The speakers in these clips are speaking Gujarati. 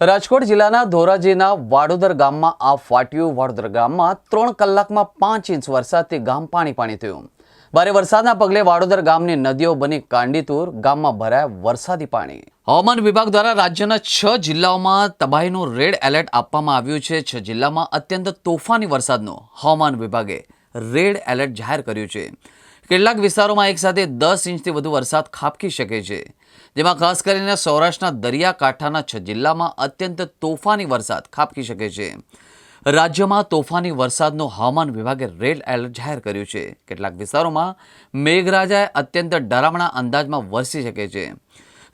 રાજકોટ જિલ્લાના ધોરાજીના વાડોદર ગામમાં આ ફાટ્યું વાડોદર ગામમાં ત્રણ કલાકમાં પાંચ ઇંચ વરસાદથી ગામ પાણી પાણી થયું. ભારે વરસાદના પગલે વાડોદર ગામની નદીઓ બની કાંડીતુર, ગામમાં ભરાયા વરસાદી પાણી. હવામાન વિભાગ દ્વારા રાજ્યના છ જિલ્લાઓમાં તબાહીનું રેડ એલર્ટ આપવામાં આવ્યું છે. છ જિલ્લામાં અત્યંત તોફાની વરસાદનો હવામાન વિભાગે રેડ એલર્ટ જાહેર કર્યું છે. કેટલાક વિસ્તારોમાં એકસાથે દસ ઇંચથી વધુ વરસાદ ખાબકી શકે છે. જેમાં ખાસ કરીને સૌરાષ્ટ્રના દરિયાકાંઠાના છ જિલ્લામાં અત્યંત તોફાની વરસાદ ખાબકી શકે છે. રાજ્યમાં તોફાની વરસાદનો હવામાન વિભાગે રેડ એલર્ટ જાહેર કર્યું છે. કેટલાક વિસ્તારોમાં મેઘરાજાએ અત્યંત ડરામણા અંદાજમાં વરસી શકે છે.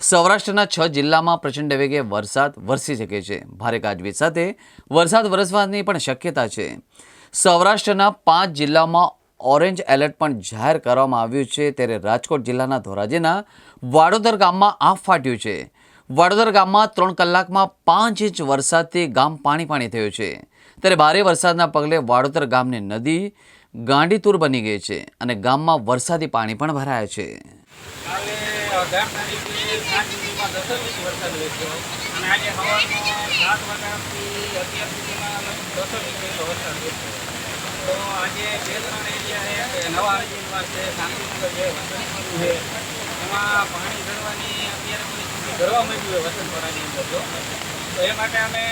સૌરાષ્ટ્રના છ જિલ્લામાં પ્રચંડ વેગે વરસાદ વરસી શકે છે. ભારે ગાજવીજ સાથે વરસાદ વરસવાની પણ શક્યતા છે. સૌરાષ્ટ્રના પાંચ જિલ્લામાં ઓરેન્જ એલર્ટ પણ જાહેર કરવામાં આવ્યું છે. ત્યારે રાજકોટ જિલ્લાના ધોરાજીના વાડોદર ગામમાં આંફ ફાટ્યું છે. વાડોદર ગામમાં ત્રણ કલાકમાં પાંચ ઇંચ વરસાદથી ગામ પાણી પાણી થયું છે. ત્યારે ભારે વરસાદના પગલે વાડોદર ગામની નદી ગાંડીતુર બની ગઈ છે અને ગામમાં વરસાદી પાણી પણ ભરાયા છે. અને આજે સવારમાં સાત વાગ્યાથી અત્યાર સુધીમાં દસ ઇંચ વરસાદ વેચ્યો આજે બે ત્રણ છે છે છે છે, એમાં પાણી ચડવાની અત્યારે પરિસ્થિતિ ભરવા તો એ માટે અમે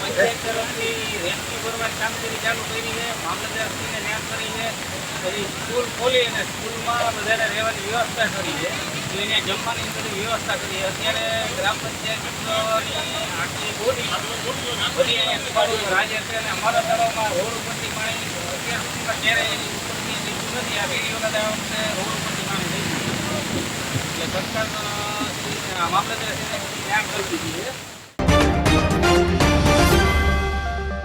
પંચાયત તરફથી રેસ્ક્યુ ભરવાની કામગીરી ચાલુ કરી છે, મામલતદારશ્રીને જાણ કરી છે, પછી સ્કૂલ ખોલી અને સ્કૂલમાં બધાને રહેવાની વ્યવસ્થા કરી છે. એને જમવાની બધી વ્યવસ્થા કરી છે. અત્યારે ગ્રામ પંચાયતની આટલી બોડી બધી અહીંયા કુવાડીઓ રાજે છે અને અમારા તળાવમાં રોડ ઉપરથી અત્યાર સુધીમાં એની ઉપરથી નીચું નથી આ રોડ ઉપર સરકાર મામલતદાર જાણ કરી દીધી છે.